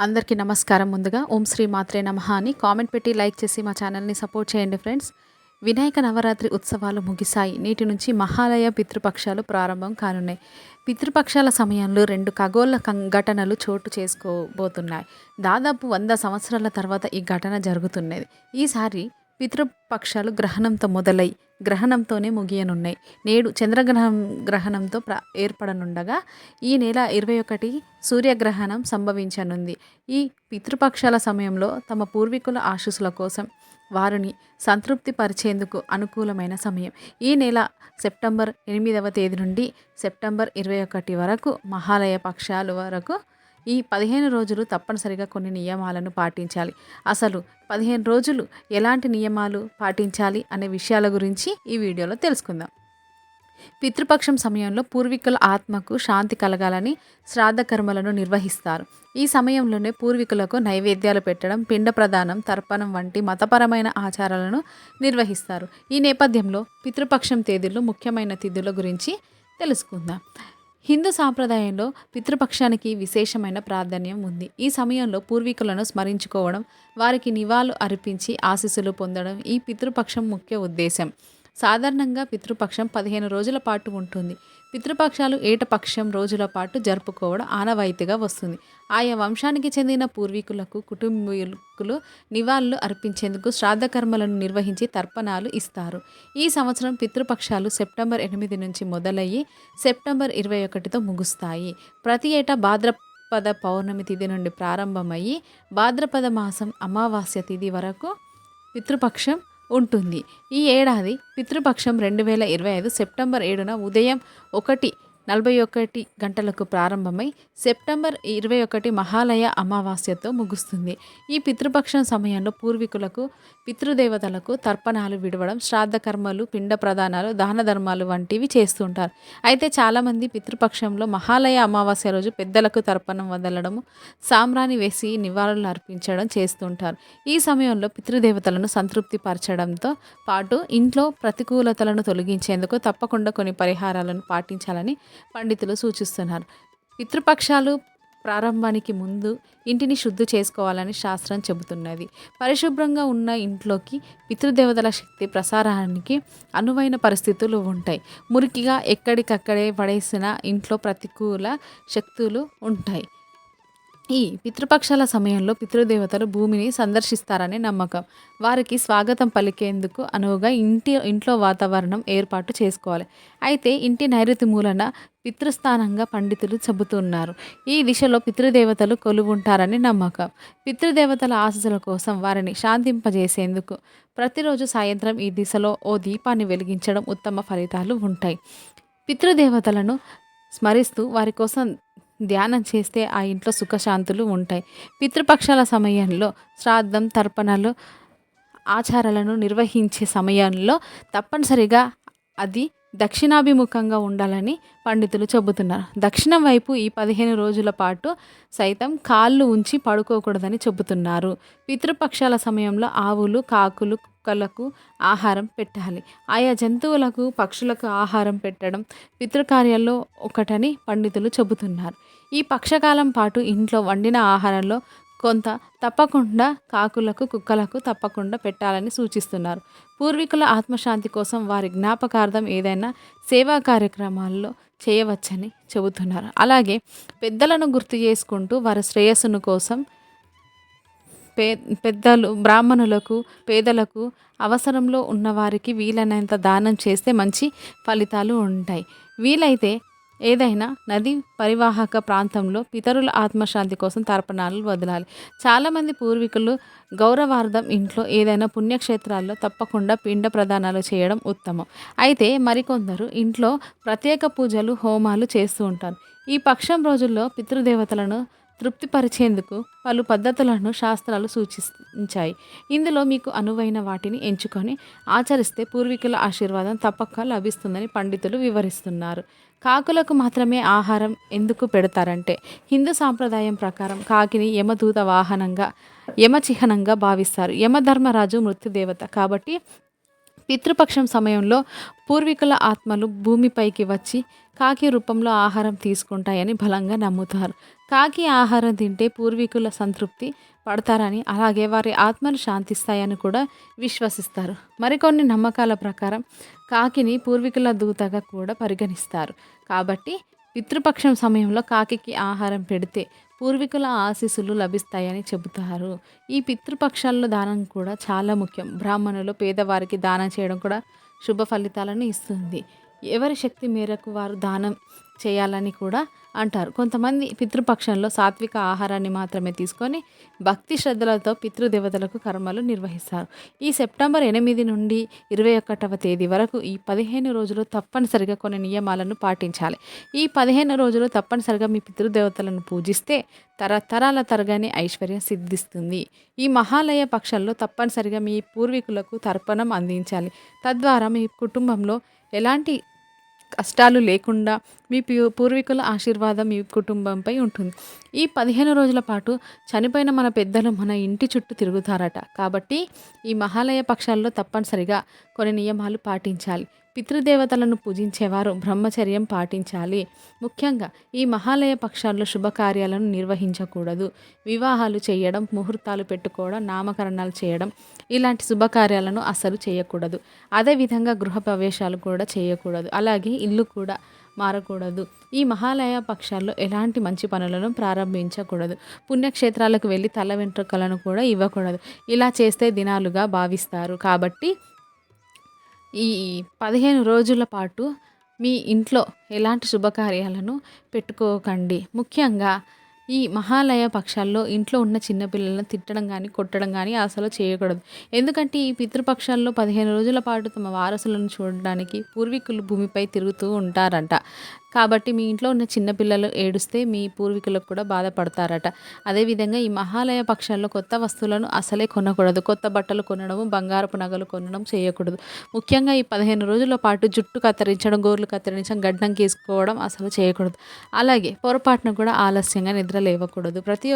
అందరికీ నమస్కారం ముందుగా. ఓం శ్రీ మాత్రే నమ అని కామెంట్ పెట్టి లైక్ చేసి మా ఛానల్ని సపోర్ట్ చేయండి ఫ్రెండ్స్. వినాయక నవరాత్రి ఉత్సవాలు ముగిశాయి. నేటి నుంచి మహాలయ పితృపక్షాలు ప్రారంభం కానున్నాయి. పితృపక్షాల సమయంలో రెండు ఖగోళ కం- ఘటనలు చోటు చేసుకోబోతున్నాయి. దాదాపు వంద సంవత్సరాల తర్వాత ఈ ఘటన జరుగుతున్నది. ఈసారి పితృపక్షాలు గ్రహణంతో మొదలై గ్రహణంతోనే ముగియనున్నాయి. నేడు చంద్రగ్రహణం గ్రహణంతో ప్ర ఏర్పడనుండగా ఈ నెల ఇరవై ఒకటి సూర్యగ్రహణం సంభవించనుంది. ఈ పితృపక్షాల సమయంలో తమ పూర్వీకుల ఆశీస్సుల కోసం వారిని సంతృప్తి పరిచేందుకు అనుకూలమైన సమయం. ఈ నెల సెప్టెంబర్ ఎనిమిదవ తేదీ నుండి సెప్టెంబర్ ఇరవై ఒకటి వరకు మహాలయ పక్షాలు వరకు ఈ పదిహేను రోజులు తప్పనిసరిగా కొన్ని నియమాలను పాటించాలి. అసలు పదిహేను రోజులు ఎలాంటి నియమాలు పాటించాలి అనే విషయాల గురించి ఈ వీడియోలో తెలుసుకుందాం. పితృపక్షం సమయంలో పూర్వీకుల ఆత్మకు శాంతి కలగాలని శ్రాద్ధ కర్మలను నిర్వహిస్తారు. ఈ సమయంలోనే పూర్వీకులకు నైవేద్యాలు పెట్టడం పిండ ప్రదానం తర్పణం వంటి మతపరమైన ఆచారాలను నిర్వహిస్తారు. ఈ నేపథ్యంలో పితృపక్షం తేదీలు ముఖ్యమైన తిథుల గురించి తెలుసుకుందాం. హిందూ సాంప్రదాయంలో పితృపక్షానికి విశేషమైన ప్రాధాన్యం ఉంది. ఈ సమయంలో పూర్వీకులను స్మరించుకోవడం వారికి నివాళులు అర్పించి ఆశీస్సులు పొందడం ఈ పితృపక్షం ముఖ్య ఉద్దేశం సాధారణంగా పితృపక్షం పదిహేను రోజుల పాటు ఉంటుంది. పితృపక్షాలు ఏటపక్షం రోజుల పాటు జరుపుకోవడం ఆనవాయితీగా వస్తుంది. ఆయా వంశానికి చెందిన పూర్వీకులకు కుటుంబీకులు నివాళులు అర్పించేందుకు శ్రాద్ధ కర్మలను నిర్వహించి తర్పణాలు ఇస్తారు. ఈ సంవత్సరం పితృపక్షాలు సెప్టెంబర్ ఎనిమిది నుంచి మొదలయ్యి సెప్టెంబర్ ఇరవై ఒకటితో ముగుస్తాయి. ప్రతి ఏటా భాద్రపద పౌర్ణమి తిథి నుండి ప్రారంభమయ్యి భాద్రపద మాసం అమావాస్య తిథి వరకు పితృపక్షం ఉంటుంది. ఈ ఏడాది పితృపక్షం రెండు వేల ఇరవై ఐదు సెప్టెంబర్ ఏడున ఉదయం ఒకటి నలభై ఒకటి గంటలకు ప్రారంభమై సెప్టెంబర్ ఇరవై ఒకటి మహాలయ అమావాస్యతో ముగుస్తుంది. ఈ పితృపక్షం సమయంలో పూర్వీకులకు పితృదేవతలకు తర్పణాలు విడవడం శ్రాద్ధ కర్మలు పిండ ప్రదానాలు దాన ధర్మాలు వంటివి చేస్తుంటారు అయితే చాలామంది పితృపక్షంలో మహాలయ అమావాస్య రోజు పెద్దలకు తర్పణం వదలడము సామ్రాణి వేసి నివాళులు అర్పించడం చేస్తుంటారు ఈ సమయంలో పితృదేవతలను సంతృప్తి పరచడంతో పాటు ఇంట్లో ప్రతికూలతలను తొలగించేందుకు తప్పకుండా కొన్ని పరిహారాలను పాటించాలని పండితులు సూచిస్తున్నారు. పితృపక్షాలు ప్రారంభానికి ముందు ఇంటిని శుద్ధి చేసుకోవాలని శాస్త్రం చెబుతున్నది. పరిశుభ్రంగా ఉన్న ఇంట్లోకి పితృదేవతల శక్తి ప్రసారానికి అనువైన పరిస్థితులు ఉంటాయి. మురికిగా ఎక్కడికక్కడే పడేసిన ఇంట్లో ప్రతికూల శక్తులు ఉంటాయి. ఈ పితృపక్షాల సమయంలో పితృదేవతలు భూమిని సందర్శిస్తారనే నమ్మకం. వారికి స్వాగతం పలికేందుకు అనువుగా ఇంటి ఇంట్లో వాతావరణం ఏర్పాటు చేసుకోవాలి. అయితే ఇంటి నైరుతి మూలన పితృస్థానంగా పండితులు చెబుతున్నారు. ఈ దిశలో పితృదేవతలు కొలువుంటారని నమ్మకం. పితృదేవతల ఆశీస్సుల కోసం వారిని శాంతింపజేసేందుకు ప్రతిరోజు సాయంత్రం ఈ దిశలో ఓ దీపాన్ని వెలిగించడం ఉత్తమ ఫలితాలు ఉంటాయి. పితృదేవతలను స్మరిస్తూ వారి కోసం ధ్యానం చేస్తే ఆ ఇంట్లో సుఖశాంతులు ఉంటాయి. పితృపక్షాల సమయంలో శ్రాద్ధం తర్పణలు ఆచారాలను నిర్వహించే సమయంలో తప్పనిసరిగా అది దక్షిణాభిముఖంగా ఉండాలని పండితులు చెబుతున్నారు. దక్షిణం వైపు ఈ పదిహేను రోజుల పాటు సైతం కాళ్ళు ఉంచి పడుకోకూడదని చెబుతున్నారు. పితృపక్షాల సమయంలో ఆవులు కాకులు కుక్కలకు ఆహారం పెట్టాలి. ఆయా జంతువులకు పక్షులకు ఆహారం పెట్టడం పితృకార్యాల్లో ఒకటని పండితులు చెబుతున్నారు. ఈ పక్షకాలం పాటు ఇంట్లో వండిన ఆహారంలో కొంత తప్పకుండా కాకులకు కుక్కలకు తప్పకుండా పెట్టాలని సూచిస్తున్నారు. పూర్వీకుల ఆత్మశాంతి కోసం వారి జ్ఞాపకార్థం ఏదైనా సేవా కార్యక్రమాల్లో చేయవచ్చని చెబుతున్నారు. అలాగే పెద్దలను గుర్తు చేసుకుంటూ వారి శ్రేయస్సును కోసం పే పెద్దలు బ్రాహ్మణులకు పేదలకు అవసరంలో ఉన్నవారికి వీలైనంత దానం చేస్తే మంచి ఫలితాలు ఉంటాయి. వీలైతే ఏదైనా నది పరివాహక ప్రాంతంలో పితరుల ఆత్మశాంతి కోసం తర్పణాలు వదలాలి. చాలామంది పూర్వీకులు గౌరవార్థం ఇంట్లో ఏదైనా పుణ్యక్షేత్రాల్లో తప్పకుండా పిండ ప్రదానాలు చేయడం ఉత్తమం. అయితే మరికొందరు ఇంట్లో ప్రత్యేక పూజలు హోమాలు చేస్తూ ఉంటారు. ఈ పక్షం రోజుల్లో పితృదేవతలను తృప్తిపరిచేందుకు పలు పద్ధతులను శాస్త్రాలు సూచించాయి. ఇందులో మీకు అనువైన వాటిని ఎంచుకొని ఆచరిస్తే పూర్వీకుల ఆశీర్వాదం తప్పక లభిస్తుందని పండితులు వివరిస్తున్నారు. కాకులకు మాత్రమే ఆహారం ఎందుకు పెడతారంటే హిందూ సాంప్రదాయం ప్రకారం కాకిని యమదూత వాహనంగా యమచిహ్నంగా భావిస్తారు. యమధర్మరాజు మృత్యుదేవత కాబట్టి పితృపక్షం సమయంలో పూర్వీకుల ఆత్మలు భూమిపైకి వచ్చి కాకి రూపంలో ఆహారం తీసుకుంటాయని బలంగా నమ్ముతారు. కాకి ఆహారం తింటే పూర్వీకుల సంతృప్తి పడతారని అలాగే వారి ఆత్మలు శాంతిస్తాయని కూడా విశ్వసిస్తారు. మరికొన్ని నమ్మకాల ప్రకారం కాకిని పూర్వీకుల దూతగా కూడా పరిగణిస్తారు. కాబట్టి పితృపక్షం సమయంలో కాకికి ఆహారం పెడితే పూర్వీకుల ఆశీస్సులు లభిస్తాయని చెబుతారు. ఈ పితృపక్షాల్లో దానం కూడా చాలా ముఖ్యం. బ్రాహ్మణులు పేదవారికి దానం చేయడం కూడా శుభ ఫలితాలను ఇస్తుంది. ఎవరి శక్తి మేరకు వారు దానం చేయాలని కూడా అంటారు. కొంతమంది పితృపక్షంలో సాత్విక ఆహారాన్ని మాత్రమే తీసుకొని భక్తి శ్రద్ధలతో పితృదేవతలకు కర్మలు నిర్వహిస్తారు. ఈ సెప్టెంబర్ ఎనిమిది నుండి ఇరవై ఒకటవ తేదీ వరకు ఈ పదిహేను రోజులు తప్పనిసరిగా కొన్ని నియమాలను పాటించాలి. ఈ పదిహేను రోజులు తప్పనిసరిగా మీ పితృదేవతలను పూజిస్తే తరతరాల తరగానే ఐశ్వర్యం సిద్ధిస్తుంది. ఈ మహాలయ పక్షంలో తప్పనిసరిగా మీ పూర్వీకులకు తర్పణం అందించాలి. తద్వారా మీ కుటుంబంలో ఎలాంటి కష్టాలు లేకుండా మీ పూర్వీకుల ఆశీర్వాదం మీ కుటుంబంపై ఉంటుంది. ఈ పదిహేను రోజుల పాటు చనిపోయిన మన పెద్దలు మన ఇంటి చుట్టూ తిరుగుతారట. కాబట్టి ఈ మహాలయ పక్షాల్లో తప్పనిసరిగా కొన్ని నియమాలు పాటించాలి. పితృదేవతలను పూజించేవారు బ్రహ్మచర్యం పాటించాలి. ముఖ్యంగా ఈ మహాలయ పక్షాల్లో శుభకార్యాలను నిర్వహించకూడదు. వివాహాలు చేయడం ముహూర్తాలు పెట్టుకోవడం నామకరణాలు చేయడం ఇలాంటి శుభకార్యాలను అసలు చేయకూడదు. అదేవిధంగా గృహ ప్రవేశాలు కూడా చేయకూడదు. అలాగే ఇల్లు కూడా మారకూడదు. ఈ మహాలయ పక్షాల్లో ఎలాంటి మంచి పనులను ప్రారంభించకూడదు. పుణ్యక్షేత్రాలకు వెళ్ళి తల వెంట్రుకలను కూడా ఇవ్వకూడదు. ఇలా చేస్తే దినాలుగా భావిస్తారు. కాబట్టి ఈ పదిహేను రోజుల పాటు మీ ఇంట్లో ఎలాంటి శుభకార్యాలను పెట్టుకోకండి. ముఖ్యంగా ఈ మహాలయ పక్షాల్లో ఇంట్లో ఉన్న చిన్నపిల్లలను తిట్టడం కానీ కొట్టడం కానీ అసలు చేయకూడదు. ఎందుకంటే ఈ పితృపక్షాల్లో పదిహేను రోజుల పాటు తమ వారసులను చూడడానికి పూర్వీకులు భూమిపై తిరుగుతూ ఉంటారంట. కాబట్టి మీ ఇంట్లో ఉన్న చిన్నపిల్లలు ఏడుస్తే మీ పూర్వీకులకు కూడా బాధపడతారట. అదేవిధంగా ఈ మహాలయ పక్షాల్లో కొత్త వస్తువులను అసలే కొనకూడదు. కొత్త బట్టలు కొనడం బంగారపు నగలు కొనడం చేయకూడదు. ముఖ్యంగా ఈ పదిహేను రోజుల పాటు జుట్టు కత్తిరించడం గోర్లు కత్తిరించడం గడ్డం గీసుకోవడం అసలు చేయకూడదు. అలాగే పొరపాటున కూడా ఆలస్యంగా నిద్ర లేవకూడదు. ప్రతి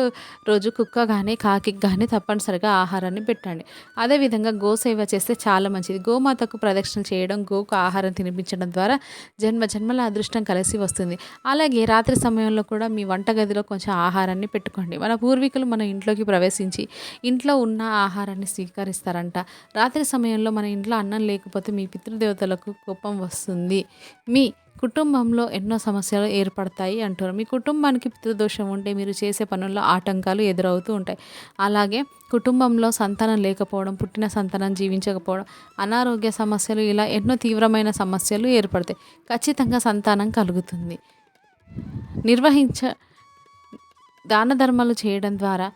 రోజు కుక్క కానీ కాకి కానీ తప్పనిసరిగా ఆహారాన్ని పెట్టండి. అదేవిధంగా గోసేవ చేస్తే చాలా మంచిది. గోమాతకు ప్రదక్షిణ చేయడం గోకు ఆహారం తినిపించడం ద్వారా జన్మ జన్మల అదృష్టం కలిసి వస్తుంది. అలాగే రాత్రి సమయంలో కూడా మీ వంటగదిలో కొంచెం ఆహారాన్ని పెట్టుకోండి. మన పూర్వీకులు మన ఇంట్లోకి ప్రవేశించి ఇంట్లో ఉన్న ఆహారాన్ని స్వీకరిస్తారంట. రాత్రి సమయంలో మన ఇంట్లో అన్నం లేకపోతే మీ పితృదేవతలకు కోపం వస్తుంది. మీ కుటుంబంలో ఎన్నో సమస్యలు ఏర్పడతాయి అంటారు. మీ కుటుంబానికి పితృదోషం ఉంటే మీరు చేసే పనుల్లో ఆటంకాలు ఎదురవుతూ ఉంటాయి. అలాగే కుటుంబంలో సంతానం లేకపోవడం పుట్టిన సంతానం జీవించకపోవడం అనారోగ్య సమస్యలు ఇలా ఎన్నో తీవ్రమైన సమస్యలు ఏర్పడతాయి. ఖచ్చితంగా సంతానం కలుగుతుంది. నిర్వహించ దాన ధర్మాలు చేయడం ద్వారా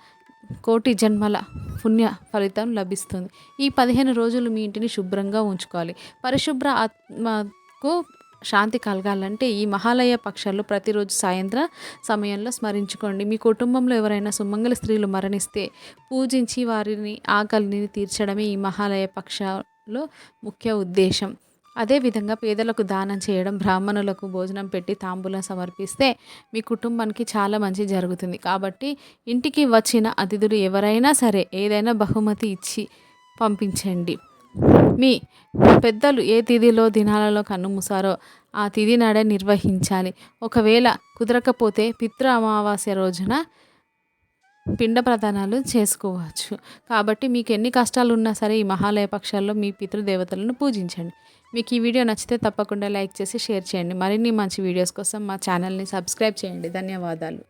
కోటి జన్మల పుణ్య ఫలితం లభిస్తుంది. ఈ పదిహేను రోజులు మీ ఇంటిని శుభ్రంగా ఉంచుకోవాలి. పరిశుభ్ర ఆత్మకు శాంతి కలగాలంటే ఈ మహాలయ పక్షాలు ప్రతిరోజు సాయంత్రం సమయంలో స్మరించుకోండి. మీ కుటుంబంలో ఎవరైనా సుమంగళ స్త్రీలు మరణిస్తే పూజించి వారిని ఆకలిని తీర్చడమే ఈ మహాలయ పక్షాలో ముఖ్య ఉద్దేశం. అదేవిధంగా పేదలకు దానం చేయడం బ్రాహ్మణులకు భోజనం పెట్టి తాంబూలం సమర్పిస్తే మీ కుటుంబానికి చాలా మంచి జరుగుతుంది. కాబట్టి ఇంటికి వచ్చిన అతిథులు ఎవరైనా సరే ఏదైనా బహుమతి ఇచ్చి పంపించండి. మీ పెద్దలు ఏ తిథిలో దినాలలో కన్నుమూసారో ఆ తిథి నాడే నిర్వహించాలి. ఒకవేళ కుదరకపోతే పితృ అమావాస్య రోజున పిండ ప్రదానాలు చేసుకోవచ్చు. కాబట్టి మీకు ఎన్ని కష్టాలు ఉన్నా సరే ఈ మహాలయ పక్షాల్లో మీ పితృదేవతలను పూజించండి. మీకు ఈ వీడియో నచ్చితే తప్పకుండా లైక్ చేసి షేర్ చేయండి. మరిన్ని మంచి వీడియోస్ కోసం మా ఛానల్ని సబ్స్క్రైబ్ చేయండి. ధన్యవాదాలు.